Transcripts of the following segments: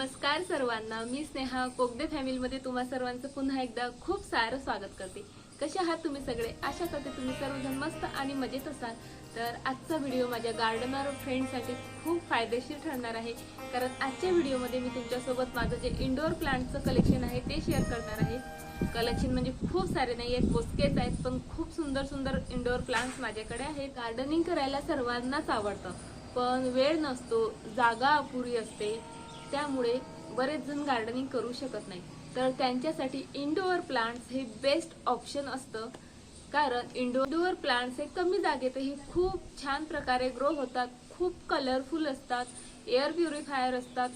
नमस्कार सर्वांना. मी स्नेहा. कोगदे फॅमिलीमध्ये तुम्हा सर्वांचं पुन्हा एकदा खूप सारं स्वागत करते. कसे आहात तुम्ही सगळे? आशा करते तुम्ही सर्वजण मस्त आणि मजेत असाल. तर आजचा व्हिडिओ माझ्या गार्डनर फ्रेंडसाठी खूप फायदेशीर ठरणार आहे. कारण आजच्या व्हिडिओमध्ये मी तुमच्यासोबत माझं जे इंडोअर प्लांटचं कलेक्शन आहे ते शेअर करणार आहे. कलेक्शन म्हणजे खूप सारे नाही आहेत मोजकेच आहेत पण खूप सुंदर सुंदर इंडोअर प्लांट्स माझ्याकडे आहेत. गार्डनिंग करायला सर्वांनाच आवडतं. पण वेळ नसतो जागा अपुरी असते. त्यामुळे बरेच जण गार्डनिंग करू शकत नाही तर त्यांच्यासाठी इंडोअर प्लांट्स हे बेस्ट ऑप्शन असतं. कारण इंडोअर प्लांट्स हे कमी जागेतही खूप छान प्रकारे ग्रो होतात खूप कलरफुल असतात एअर प्युरिफायर असतात.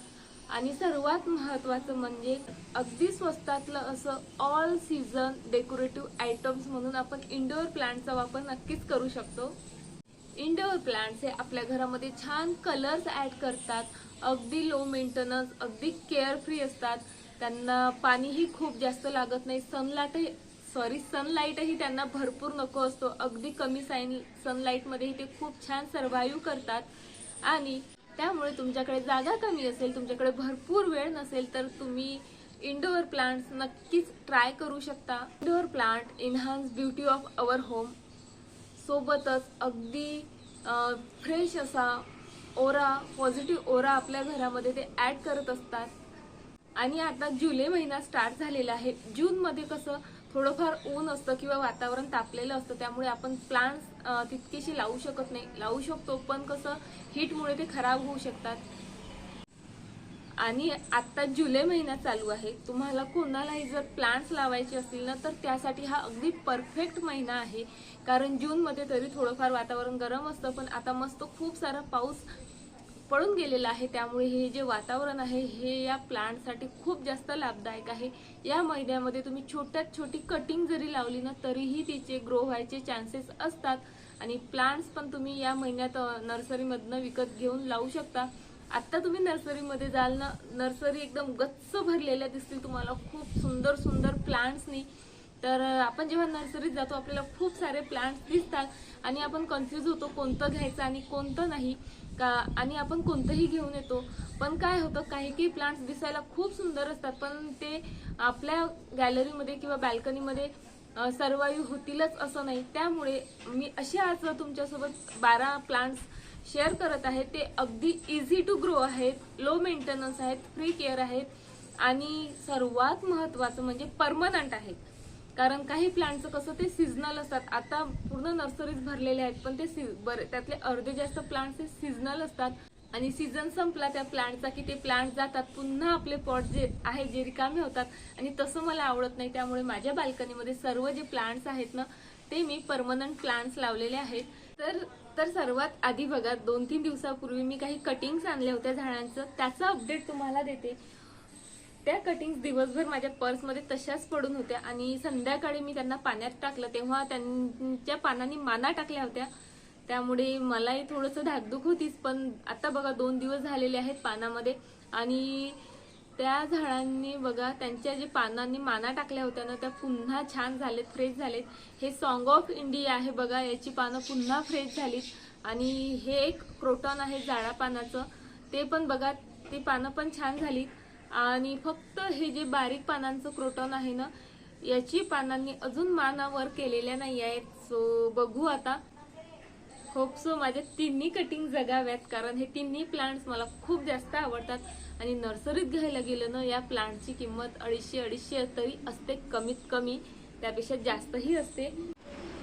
आणि सर्वात महत्वाचं म्हणजे अगदी स्वस्तातलं असं ऑल सीझन डेकोरेटिव्ह आयटम्स म्हणून आपण इंडोअर प्लांटचा वापर नक्कीच करू शकतो. इंडोर प्लांट्स हे आपल्या घरामध्ये छान कलर्स ॲड करतात. अगदी लो मेंटेनन्स अगदी केअर फ्री असतात. त्यांना पाणीही खूप जास्त लागत नाही. सनलाईटही सॉरी सनलाईटही त्यांना भरपूर नको असतो. अगदी कमी साईन सनलाईटमध्येही ते खूप छान सर्व्हाइव्ह करतात. आणि त्यामुळे तुमच्याकडे जागा कमी असेल तुमच्याकडे भरपूर वेळ नसेल तर तुम्ही इंडोअर प्लांट्स नक्कीच ट्राय करू शकता. Indoor plant enhance beauty of our home सोबतच अगदी फ्रेश असा ओरा पॉझिटिव्ह ओरा आपल्या घरामध्ये ते ॲड करत असतात. आणि आता जुलै महिना स्टार्ट झालेला आहे. जूनमध्ये कसं थोडंफार ऊन असतं किंवा वातावरण तापलेलं असतं त्यामुळे आपण प्लांट्स तितकेशी लावू शकत नाही. लावू शकतो पण कसं हीटमुळे ते खराब होऊ शकतात. आणि आता जुलै महिना चालू आहे तुम्हाला कोणालाही जर प्लांट्स लावायचे असतील ना तर त्यासाठी हा अगदी परफेक्ट महिना आहे. कारण जूनमध्ये तरी थोडंफार वातावरण गरम असतं पण आता मस्त खूप सारा पाऊस पडून गेलेला आहे. त्यामुळे हे जे वातावरण आहे हे या प्लांटसाठी खूप जास्त लाभदायक आहे. या महिन्यामध्ये तुम्ही छोट्यात छोटी कटिंग जरी लावली ना तरीही तिचे ग्रो व्हायचे चान्सेस असतात. आणि प्लांट्स पण तुम्ही या महिन्यात नर्सरीमधनं विकत घेऊन लावू शकता. आता तुम्ही नर्सरीमध्ये जाल ना नर्सरी एकदम गच्च भरलेल्या दिसतील तुम्हाला. खूप सुंदर सुंदर प्लांट्सनी. तर आपण जेव्हा नर्सरीत जातो आपल्याला खूप सारे प्लांट्स दिसतात आणि आपण कन्फ्यूज होतो कोणतं घ्यायचं आणि कोणतं नाही. का आणि आपण कोणतंही घेऊन येतो. पण काय होतं काही काही प्लांट्स दिसायला खूप सुंदर असतात पण ते आपल्या गॅलरीमध्ये किंवा बॅल्कनीमध्ये सर्वाईव्ह होतीलच असं नाही. त्यामुळे मी अशी आज तुमच्यासोबत बारा प्लांट्स शेअर करत आहे ते अगदी इझी टू ग्रो आहेत. लो मेंटेनन्स आहेत. फ्री केअर आहेत. आणि सर्वात महत्वाचं म्हणजे परमनंट आहेत. कारण काही प्लांटचं कसं ते सीझनल असतात. आता पूर्ण नर्सरीज भरलेले आहेत पण ते सी- बरे त्यातले अर्धे जास्त प्लांट्स हे सीझनल असतात. आणि सीझन संपला त्या प्लांटचा की ते प्लांट जातात. पुन्हा आपले पॉट जे आहे जे रिकामे होतात. आणि तसं मला आवडत नाही. त्यामुळे माझ्या बाल्कनीमध्ये सर्व जे प्लांट्स आहेत ना ते मी परमनंट प्लांट्स लावलेले आहेत. तर तर सर्वात आधी बघा दोन तीन दिवसापूर्वी मी काही कटिंग्स आणल्या होत्या झाडांचं. त्याचा अपडेट तुम्हाला देते. त्या कटिंग्स दिवसभर माझ्या पर्समध्ये तशाच पडून होत्या आणि संध्याकाळी मी त्यांना पाण्यात टाकलं. तेव्हा त्यांच्या पानांनी माना टाकल्या होत्या. त्यामुळे मलाही थोडंसं धाकधूक होतीच पण आता बघा दोन दिवस झालेले आहेत पानामध्ये. आणि त्या झाडांनी बघा त्यांच्या जे पानांनी माना टाकल्या होत्या ना त्या पुन्हा छान झालेत फ्रेश झालेत. हे सॉंग ऑफ इंडिया आहे बघा याची पानं पुन्हा फ्रेश झालीत. आणि हे एक क्रोटॉन आहे जाळा पानाचं. ते पण बघा ती पानं पण छान झालीत. आणि फक्त हे जे बारीक पानांचं क्रोटॉन आहे ना याची पानांनी अजून मानावर केलेल्या नाही आहेत. सो बघू आता. होप सो माझ्या तिन्ही कटिंग जगाव्यात. कारण हे तिन्ही प्लांट्स मला खूप जास्त आवडतात. आणि नर्सरीत घ्यायला गेलं ना या प्लांटची किंमत अडीचशे अडीचशे तरी असते. कमीत कमी त्यापेक्षा जास्तही असते.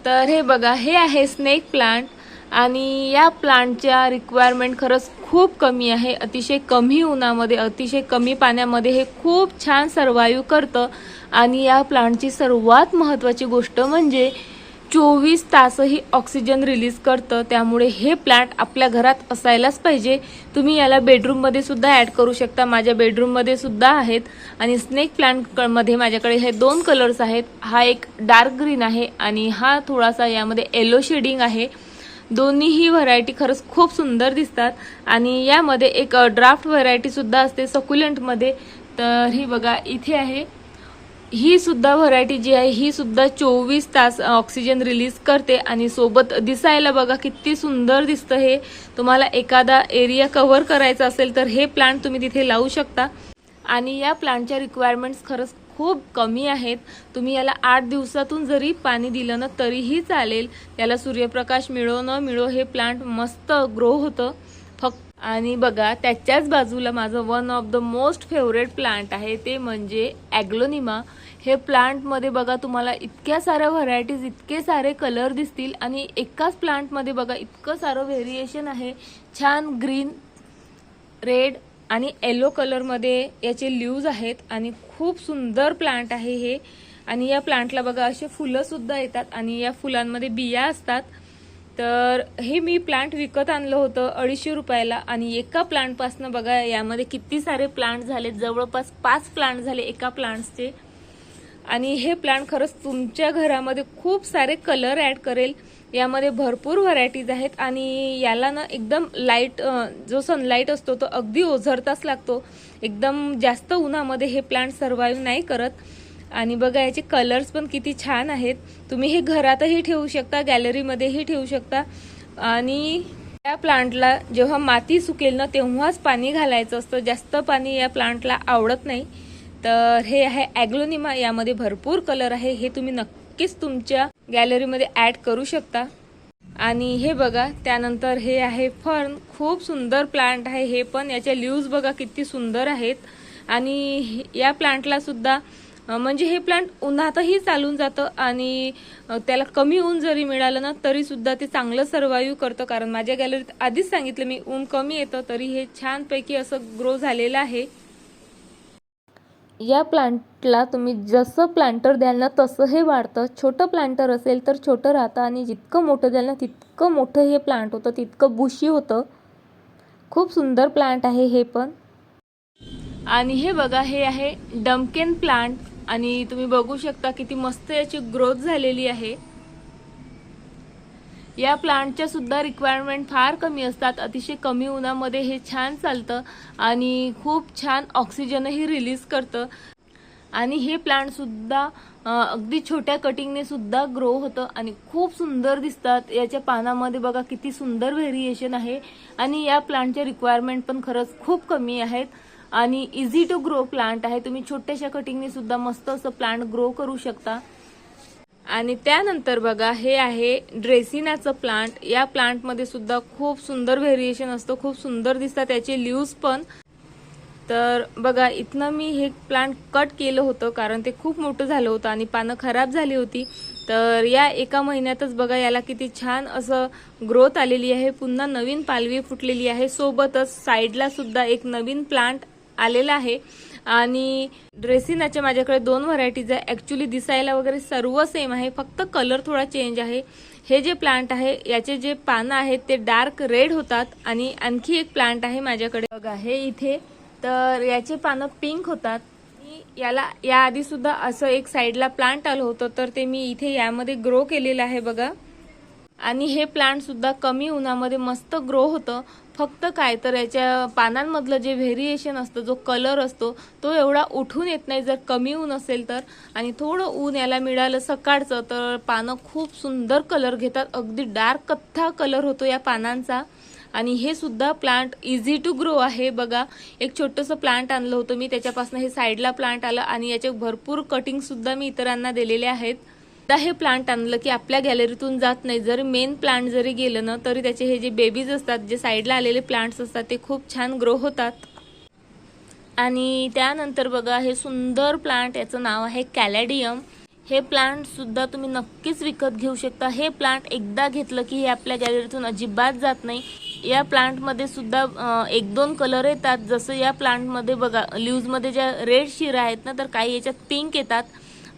तर हे बघा हे आहे स्नेक प्लांट आणि या प्लांटच्या रिक्वायरमेंट खरंच खूप कमी आहे. अतिशय कमी उन्हामध्ये अतिशय कमी पाण्यामध्ये हे खूप छान सर्वाईव्ह करतं. आणि या प्लांटची सर्वात महत्त्वाची गोष्ट म्हणजे चोवीस तासही ऑक्सिजन रिलीज करतं. त्यामुळे हे प्लांट आपल्या घरात असायलाच पाहिजे. तुम्ही याला बेडरूममध्ये सुद्धा ॲड करू शकता. माझ्या बेडरूममध्ये सुद्धा आहेत. आणि स्नेक प्लांटमध्ये माझ्याकडे हे दोन कलर्स आहेत. हा एक डार्क ग्रीन आहे आणि हा थोडासा यामध्ये येलो शेडिंग आहे. दोन्हीही व्हरायटी खरंच खूप सुंदर दिसतात. आणि यामध्ये एक ड्राफ्ट व्हरायटीसुद्धा असते सकुलंटमध्ये. तर ही बघा इथे आहे. ही सुद्धा व्हरायटी जी आहे ही सुद्धा चोवीस तास ऑक्सिजन रिलीज करते आणि सोबत दिसायला बघा किती सुंदर दिसतं हे. तुम्हाला एखादा एरिया कव्हर करायचा असेल तर हे प्लांट तुम्ही तिथे लावू शकता. आणि या प्लांटच्या रिक्वायरमेंट्स खरंच खूप कमी आहेत. तुम्ही याला आठ दिवसातून जरी पाणी दिलं ना तरीही चालेल. याला सूर्यप्रकाश मिळो न मिळो हे प्लांट मस्त ग्रो होतं. आणि बघा त्याच्याच बाजूला माझं one of the most favourite plant आहे ते म्हणजे ॲग्लोनिमा. हे प्लांटमध्ये बघा तुम्हाला इतक्या साऱ्या व्हरायटीज इतके सारे कलर दिसतील आणि एकाच प्लांटमध्ये बघा इतकं सारं व्हेरिएशन आहे. छान ग्रीन रेड आणि येलो कलरमध्ये याचे ल्यूज आहेत आणि खूप सुंदर प्लांट आहे हे. आणि या प्लांटला बघा असे फुलंसुद्धा येतात आणि या फुलांमध्ये बिया असतात. तर हे मी प्लांट विकत आणलं होतं अडीचशे रुपयाला आणि एका प्लांटपासनं बघा यामध्ये किती सारे प्लांट झाले जवळपास पाच प्लांट झाले एका प्लांट्सचे आणि हे प्लांट खरंच तुमच्या घरामध्ये खूप सारे कलर ॲड करेल. यामध्ये भरपूर व्हरायटीज आहेत आणि याला ना एकदम लाइट जो सनलाईट असतो तो अगदी ओझरताच लागतो. एकदम जास्त उन्हामध्ये हे प्लांट सर्वाईव्ह नाही करत. आणि बघा याचे कलर्स पण किती छान आहेत. तुम्ही हे घरातही ठेवू शकता गॅलरीमध्येही ठेवू शकता. आणि या प्लांटला जेव्हा माती सुकेल ना तेव्हाच पाणी घालायचं असतं. जास्त पाणी या प्लांटला आवडत नाही. तर हे आहे ॲग्लोनिमा यामध्ये भरपूर कलर आहे. हे तुम्ही नक्कीच तुमच्या गॅलरीमध्ये ॲड करू शकता. आणि हे बघा त्यानंतर हे आहे फर्न खूप सुंदर प्लांट आहे. हे पण याच्या लीव्ज बघा किती सुंदर आहेत. आणि या प्लांटला सुद्धा म्हणजे हे प्लांट उन्हातही चालून जातं आणि त्याला कमी ऊन जरी मिळालं ना तरी सुद्धा ते चांगलं सर्वाईव्ह करतं. कारण माझ्या गॅलरीत आधीच सांगितलं मी ऊन कमी येतं तरी हे छानपैकी असं ग्रो झालेलं आहे. या प्लांटला तुम्ही जसं प्लांटर द्याल ना तसं हे वाढतं. छोटं प्लांटर असेल तर छोटं राहतं आणि जितकं मोठं द्याल ना तितकं मोठं हे प्लांट होतं तितकं बुशी होतं. खूप सुंदर प्लांट आहे हे पण. आणि हे बघा हे आहे डमकेन प्लांट आणि तुम्ही बघू शकता किती मस्त याची ग्रोथ झालेली आहे. या प्लांटच्या सुद्धा रिक्वायरमेंट फार कमी असतात. अतिशय कमी उन्हामध्ये हे छान चालतं आणि खूप छान ऑक्सिजनही रिलीज करतं. आणि हे प्लांट सुद्धा अगदी छोट्या कटिंगने सुद्धा ग्रो होतं आणि खूप सुंदर दिसतात. याच्या पानामध्ये बघा किती सुंदर व्हेरिएशन आहे. आणि या प्लांटच्या रिक्वायरमेंट पण खरंच खूप कमी आहेत. आणि इझी टू ग्रो प्लांट आहे. तुम्ही छोट्याशा कटिंगने सुद्धा मस्त असं प्लांट ग्रो करू शकता. आणि त्यानंतर बघा हे आहे ड्रेसिनाचं प्लांट या प्लांटमध्ये सुद्धा खूप सुंदर व्हेरिएशन असतं. खूप सुंदर दिसतात त्याचे लिव्ज पण. तर बघा इथनं मी हे प्लांट कट केलं होतं कारण ते खूप मोठं झालं होतं आणि पानं खराब झाली होती. तर या एका महिन्यातच बघा याला किती छान असं ग्रोथ आलेली आहे. पुन्हा नवीन पालवी फुटलेली आहे. सोबतच साईडला सुद्धा एक नवीन प्लांट आलेला आहे. आणि ड्रेसिनाच्या माझ्याकडे दोन व्हरायटीज आहे. ॲक्च्युली दिसायला वगैरे सर्व सेम आहे. फक्त कलर थोडा चेंज आहे. हे जे प्लांट आहे याचे जे पानं आहेत ते डार्क रेड होतात. आणि आणखी एक प्लांट आहे माझ्याकडे. बघा हे इथे. तर याचे पानं पिंक होतात. याला याआधी सुद्धा असं एक साईडला प्लांट आलं होतं. तर ते मी इथे यामध्ये ग्रो केलेलं आहे बघा. आणि हे प्लांटसुद्धा कमी उन्हामध्ये मस्त ग्रो होतं. फक्त काय तर याच्या पानांमधलं जे व्हेरिएशन असतं जो कलर असतो तो एवढा उठून येत नाही. जर कमी ऊन असेल तर. आणि थोडं ऊन याला मिळालं सकाळचं तर पानं खूप सुंदर कलर घेतात. अगदी डार्क कथ्था कलर होतो या पानांचा. आणि हे सुद्धा प्लांट इझी टू ग्रो आहे. बघा एक छोटंसं प्लांट आणलं होतं मी. त्याच्यापासून हे साईडला प्लांट आलं आणि याचे भरपूर कटिंगसुद्धा मी इतरांना दिलेले आहेत. एकदा हे प्लांट आणलं की आपल्या गॅलरीतून जात नाही. जरी मेन प्लांट जरी गेलं ना तरी त्याचे हे जे बेबीज असतात जे साईडला आलेले प्लांट्स असतात ते खूप छान ग्रो होतात. आणि त्यानंतर बघा हे सुंदर प्लांट याचं नाव आहे कॅलॅडियम हे प्लांट सुद्धा तुम्ही नक्कीच विकत घेऊ शकता. हे प्लांट एकदा घेतलं की हे आपल्या गॅलरीतून अजिबात जात नाही. या प्लांटमध्ये सुद्धा एक दोन कलर येतात. जसं या प्लांटमध्ये बघा ल्यूजमध्ये ज्या रेड शिरा आहेत ना तर काही याच्यात पिंक येतात.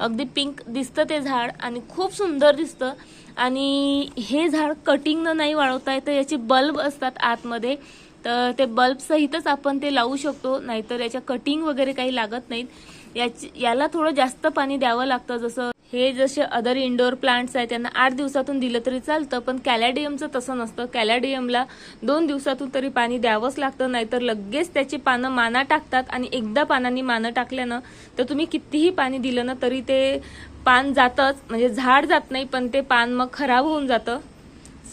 अगदी पिंक दिसतं ते झाड आणि खूप सुंदर दिसतं. आणि हे झाड कटिंगनं नाही वाळवता येतं याचे बल्ब असतात आतमध्ये. तर ते बल्ब सहितच आपण ते लावू शकतो नाहीतर याच्या कटिंग वगैरे काही लागत नाहीत. याची याला थोडं जास्त पाणी द्यावं लागतं जसं हे जसे अदर इंडोर प्लांट्स आहेत त्यांना आठ दिवसातून दिलं तरी चालतं पण कॅलॅडियमचं तसं नसतं. कॅलॅडियमला दोन दिवसातून तरी पाणी द्यावंच लागतं नाहीतर लगेच त्याची पानं माना टाकतात आणि एकदा पानांनी मानं टाकल्यानं तर तुम्ही कितीही पाणी दिलं ना तरी ते पान जातंच. म्हणजे झाड जात नाही पण ते पान मग खराब होऊन जातं.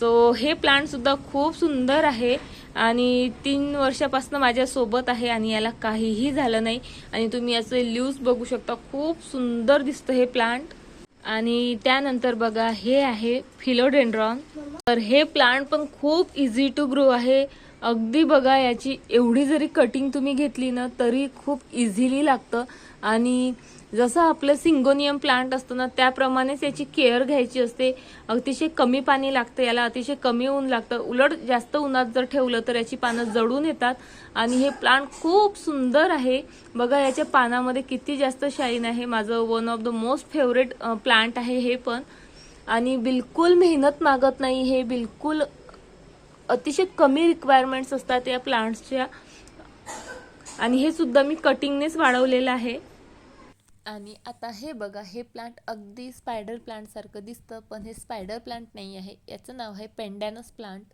सो हे प्लांटसुद्धा खूप सुंदर आहे आणि तीन वर्षापासून माझ्यासोबत आहे आणि याला काहीही झालं नाही. आणि तुम्ही याचे ल्यूज बघू शकता खूप सुंदर दिसतं हे प्लांट आणि त्यानंतर बघा हे आहे फिलोडेंड्रॉन. तर हे प्लांट पण खूप इझी टू ग्रो आहे. अगदी बघा याची एवढी जरी कटिंग तुम्ही घेतली ना तरी खूप इझिली लागतं. आणि जसं आपलं सिंगोनियम प्लांट असतं ना त्याप्रमाणेच याची केअर घ्यायची असते. अतिशय कमी पाणी लागतं याला अतिशय कमी ऊन लागतं. उलट जास्त उन्हात जर ठेवलं तर याची पानं जळून येतात. आणि हे प्लांट खूप सुंदर आहे. बघा याच्या पानामध्ये किती जास्त शाईन आहे. माझं one of the most favourite plant आहे हे पण. आणि बिलकुल मेहनत मागत नाही. हे बिलकुल अतिशय कमी रिक्वायरमेंट्स असतात या प्लांट्सच्या आणि हे सुद्धा मी कटिंगनेच वाढवलेलं आहे. आणि आता हे बघा हे प्लांट अगदी स्पायडर प्लांटसारखं दिसतं पण हे स्पायडर प्लांट नाही आहे. याचं नाव आहे पेंडॅनस प्लांट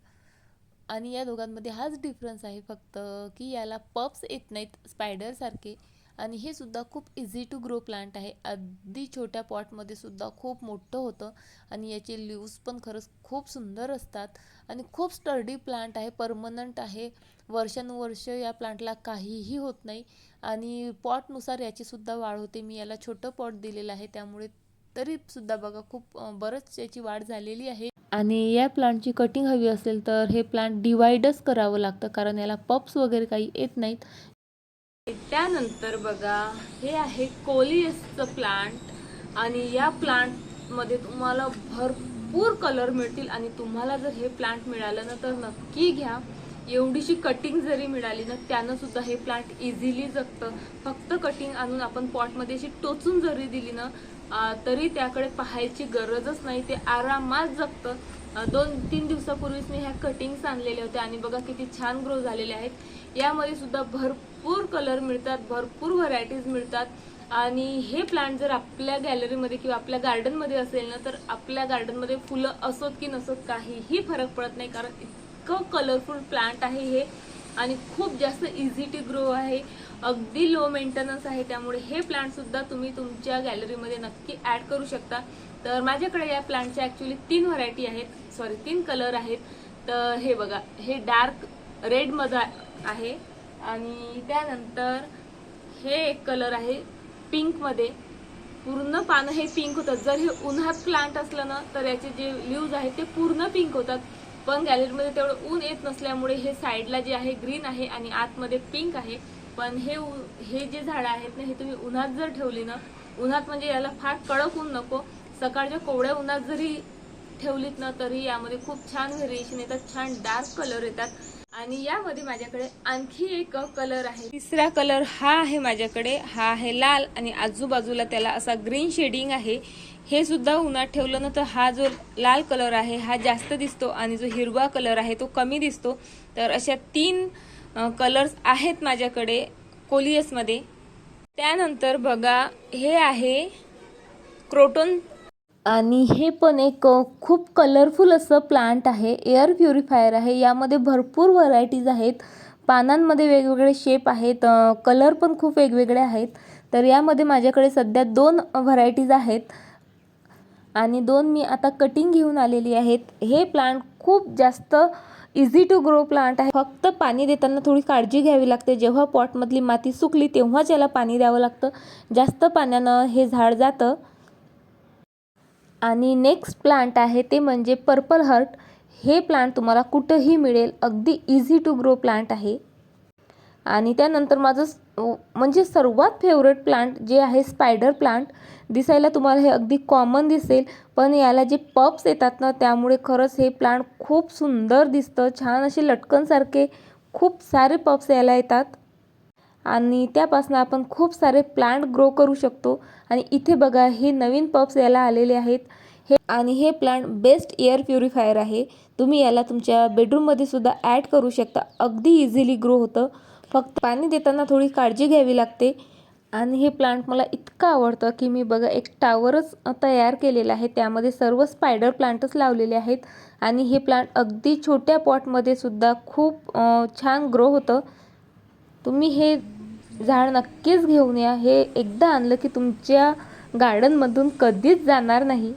आणि या दोघांमध्ये हाच डिफरन्स आहे फक्त की याला पप्स येत नाहीत स्पायडरसारखे आणि हे सुद्धा खूप इझी टू ग्रो प्लांट आहे. अगदी छोट्या पॉटमध्ये सुद्धा खूप मोठं होतं आणि याचे लिव्स पण खरंच खूप सुंदर असतात. आणि खूप स्टर्डी प्लांट आहे परमनंट आहे. वर्षानुवर्ष या प्लांटला काहीही होत नाही. आणि पॉटनुसार याचीसुद्धा वाढ होते. मी याला छोटं पॉट दिलेलं आहे. त्यामुळे तरी सुद्धा बघा खूप बरंच याची वाढ झालेली आहे. आणि या प्लांटची कटिंग हवी असेल तर हे प्लांट डिवाइडच करावं लागतं. कारण याला पप्स वगैरे काही येत नाहीत. त्यानंतर बघा हे आहे कोलियसचं प्लांट आणि या प्लांटमध्ये तुम्हाला भरपूर कलर मिळतील आणि तुम्हाला जर हे प्लांट मिळालं ना तर नक्की घ्या. एवढीशी कटिंग जरी मिळाली ना त्यानं सुद्धा हे प्लांट इझिली जगतं. फक्त कटिंग आणून आपण पॉटमध्ये अशी टोचून जरी दिली ना तरी त्याकडे पाहायची गरजच नाही. ते आरामात जगतं. दोन तीन दिवसापूर्वीच मी ह्या कटिंग्स आणलेल्या होत्या आणि बघा किती छान ग्रो झालेले आहेत. यामध्ये सुद्धा भरपूर कलर मिळतात भरपूर व्हरायटीज मिळतात. आणि हे प्लांट जर आपल्या गॅलरीमध्ये किंवा आपल्या गार्डनमध्ये असेल ना तर आपल्या गार्डनमध्ये फुलं असोत की नसोत काहीही फरक पडत नाही कारण इतकं कलरफुल प्लांट आहे हे. आणि खूप जास्त इझी टू ग्रो आहे. अगदी लो मेंटेनन्स आहे. त्यामुळे हे प्लांटसुद्धा तुम्ही तुमच्या गॅलरीमध्ये नक्की ॲड करू शकता. तर माझ्याकडे या प्लांटच्या ॲक्च्युली तीन व्हरायटी आहेत. सॉरी तीन कलर आहेत. तर हे बघा हे डार्क रेडमध्ये आहे. आणि त्यानंतर हे एक कलर आहे पिंकमध्ये. पूर्ण पानं हे पिंक होतात. जर हे उन्हात प्लांट असलं ना तर याचे जे लिव्ज आहेत ते पूर्ण पिंक होतात. पण गॅलरीमध्ये तेवढं ऊन येत नसल्यामुळे हे साईडला जे आहे ग्रीन आहे आणि आतमध्ये पिंक आहे. पण हे हे जे झाडं आहेत ना हे तुम्ही उन्हात जर ठेवली ना उन्हात म्हणजे याला फार कडक ऊन नको. सकाळच्या कोवड्या उन्हात जरी ठेवलीत ना तरी यामध्ये खूप छान व्हेरिएशन येतात छान डार्क कलर येतात. आणि यामध्ये माझ्याकडे आणखी एक कलर आहे. तिसरा कलर हा आहे माझ्याकडे. हा आहे लाल आणि आजूबाजूला त्याला असा ग्रीन शेडिंग आहे. हे सुद्धा उन्हात ठेवलं ना तर हा जो लाल कलर आहे हा जास्त दिसतो आणि जो हिरवा कलर आहे तो कमी दिसतो. तर अशा तीन कलर्स आहेत माझ्याकडे कोलियसमध्ये. त्यानंतर बघा हे आहे क्रोटोन आणि हे पण एक खूप कलरफुल असं प्लांट आहे. एअर प्युरिफायर आहे. यामध्ये भरपूर व्हरायटीज आहेत. पानांमध्ये वेगवेगळे शेप आहेत. कलर पण खूप वेगवेगळे आहेत. तर यामध्ये माझ्याकडे सध्या दोन व्हरायटीज आहेत. आणि दोन मी आता कटिंग घेऊन आलेली आहेत. हे प्लांट खूप जास्त इझी टू ग्रो प्लांट आहे. फक्त पाणी देताना थोडी काळजी घ्यावी लागते. जेव्हा पॉटमधली माती सुकली तेव्हाच याला पाणी द्यावं लागतं. जास्त पाण्यानं हे झाड जातं. आणि नेक्स्ट प्लांट आहे ते म्हणजे पर्पल हर्ट हे प्लांट तुम्हाला कुठंही मिळेल. अगदी इझी टू ग्रो प्लांट आहे. आणि त्यानंतर माझं म्हणजे सर्वात फेवरेट प्लांट जे आहे स्पायडर प्लांट दिसायला तुम्हाला हे अगदी कॉमन दिसेल. पण याला जे पप्स येतात ना त्यामुळे खरंच हे प्लांट खूप सुंदर दिसतं. छान असे लटकनसारखे खूप सारे पप्स याला येतात. आणि त्यापासून आपण खूप सारे प्लांट ग्रो करू शकतो. आणि इथे बघा हे नवीन पप्स याला आलेले आहेत. हे आणि हे प्लांट बेस्ट एअर प्युरिफायर आहे. तुम्ही याला तुमच्या बेडरूममध्ये सुद्धा ॲड करू शकता. अगदी इझिली ग्रो होतं. फक्त पाणी देताना थोडी काळजी घ्यावी लागते. आणि हे प्लांट मला इतकं आवडतं की मी बघा एक टावरच तयार केलेला आहे. त्यामध्ये सर्व स्पायडर प्लांटच लावलेले आहेत. आणि हे प्लांट अगदी छोट्या पॉटमध्ये सुद्धा खूप छान ग्रो होतं. तुम्ही हे झाड नक्कीच घेऊन या. हे एकदा आणलं की तुमच्या गार्डनमधून कधीच जाणार नाही.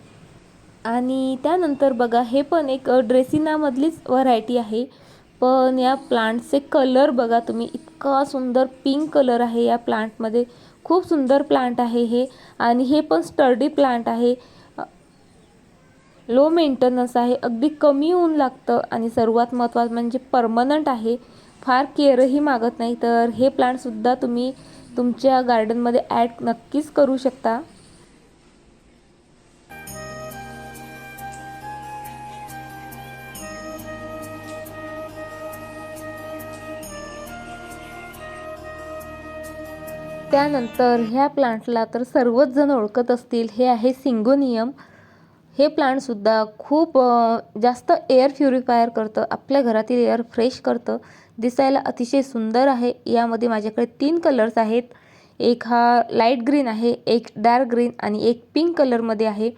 आणि त्यानंतर बघा हे पण एक ड्रेसिनामधलीच व्हरायटी आहे. पण या प्लांटचे कलर बघा तुम्ही इतका सुंदर पिंक कलर आहे या प्लांटमध्ये. खूप सुंदर प्लांट आहे हे. आणि हे पण स्टर्डी प्लांट आहे. लो मेंटेनन्स आहे. अगदी कमी ऊन लागतं आणि सर्वात महत्त्वाचं म्हणजे परमनंट आहे. फार केअरही मागत नाही तर हे प्लांटसुद्धा तुम्ही तुमच्या गार्डनमध्ये ॲड नक्कीच करू शकता. त्यानंतर ह्या प्लांटला तर सर्वच जण ओळखत असतील हे आहे सिंगोनियम. हे प्लांटसुद्धा खूप जास्त एअर प्युरिफायर करतं आपल्या घरातील एअर फ्रेश करतं. दिसायला अतिशय सुंदर आहे. यामध्ये माझ्याकडे तीन कलर्स आहेत. एक हा लाइट ग्रीन आहे एक डार्क ग्रीन आणि एक पिंक कलरमध्ये आहे.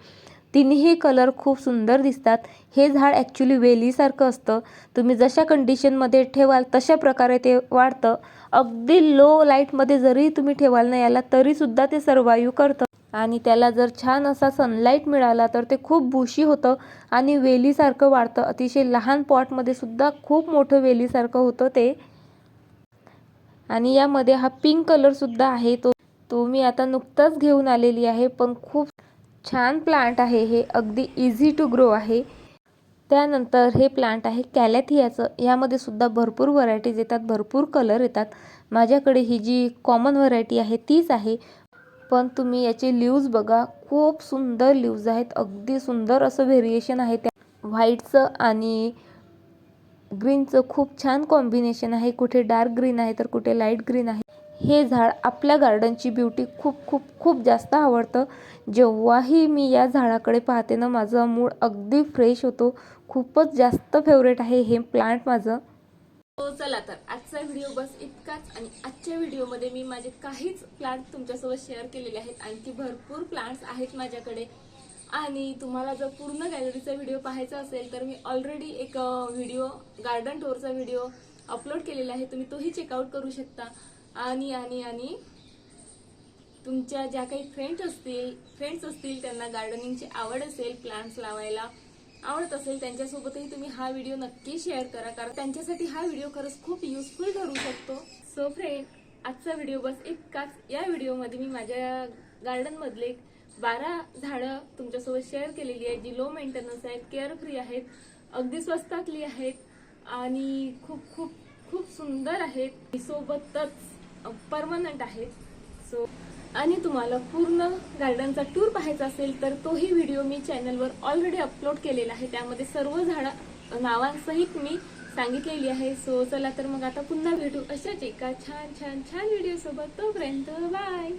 तिन्ही कलर खूप सुंदर दिसतात. हे झाड ॲक्च्युली वेलीसारखं असतं. तुम्ही जशा कंडिशनमध्ये ठेवाल तशा प्रकारे ते वाढतं. अगदी लो लाईटमध्ये जरी तुम्ही ठेवाल ना याला तरीसुद्धा ते सर्वायू करतं. आणि त्याला जर छान असा सनलाईट मिळाला तर ते खूप बुशी होतं. आणि वेलीसारखं वाढतं. अतिशय लहान पॉटमध्ये सुद्धा खूप मोठं वेलीसारखं होतं ते. आणि यामध्ये हा पिंक कलरसुद्धा आहे. तो तो मी आता नुकताच घेऊन आलेली आहे. पण खूप छान प्लांट आहे हे. अगदी इझी टू ग्रो आहे. त्यानंतर हे प्लांट आहे कॅलॅथियाचं. यामध्ये सुद्धा भरपूर व्हरायटीज येतात. भरपूर कलर येतात. माझ्याकडे ही जी कॉमन व्हरायटी आहे तीच आहे. पण तुम्ही याचे लिव्ज बघा. खूप सुंदर लिव्ज आहेत. अगदी सुंदर असं व्हेरिएशन आहे त्या. व्हाईटचं आणि ग्रीनचं खूप छान कॉम्बिनेशन आहे. कुठे डार्क ग्रीन आहे तर कुठे लाइट ग्रीन आहे. हे झाड आपल्या गार्डनची ब्युटी खूप खूप खूप जास्त आवडतं. जेव्हाही मी या झाडाकडे पाहते ना माझा मूड अगदी फ्रेश होतो. खूपच जास्त फेवरेट आहे हे प्लांट माझं. हो चला तर. आजचा व्हिडिओ बस इतकाच आणि आजच्या व्हिडिओमध्ये मी माझे काहीच प्लांट तुमच्यासोबत शेअर केलेले आहेत. आणखी भरपूर प्लांट्स आहेत माझ्याकडे. आणि तुम्हाला जर पूर्ण गॅलरीचा व्हिडिओ पाहायचा असेल तर मी ऑलरेडी एक व्हिडिओ गार्डन टूरचा व्हिडिओ अपलोड केलेला आहे. तुम्ही तोही चेकआउट करू शकता. आणि आणि आणि तुमच्या ज्या काही फ्रेंड्स असतील फ्रेंड्स असतील त्यांना गार्डनिंगची आवड असेल प्लांट्स लावायला आवडत असेल त्यांच्यासोबतही तुम्ही हा व्हिडिओ नक्की शेअर करा कारण त्यांच्यासाठी हा व्हिडिओ खरंच खूप युजफुल ठरू शकतो. सो फ्रेंड आजचा व्हिडिओ बस इतकाच. या व्हिडिओमध्ये मी माझ्या गार्डनमधले बारा झाडं तुमच्यासोबत शेअर केलेली आहेत जी लो मेंटेनन्स आहेत केअर फ्री आहेत अगदी स्वस्तातली आहेत आणि खूप खूप खूप सुंदर आहेत. सोबतच परमनंट आहेत. सो आणि तुम्हाला पूर्ण गार्डनचा टूर पाहायचा असेल तर तोही व्हिडिओ मी चॅनलवर ऑलरेडी अपलोड केलेला आहे. त्यामध्ये सर्व झाडं नावांसहित मी सांगितलेली आहे. सो चला तर मग आता पुन्हा भेटू अशाच एका छान छान छान व्हिडिओ सोबत. तोपर्यंत बाय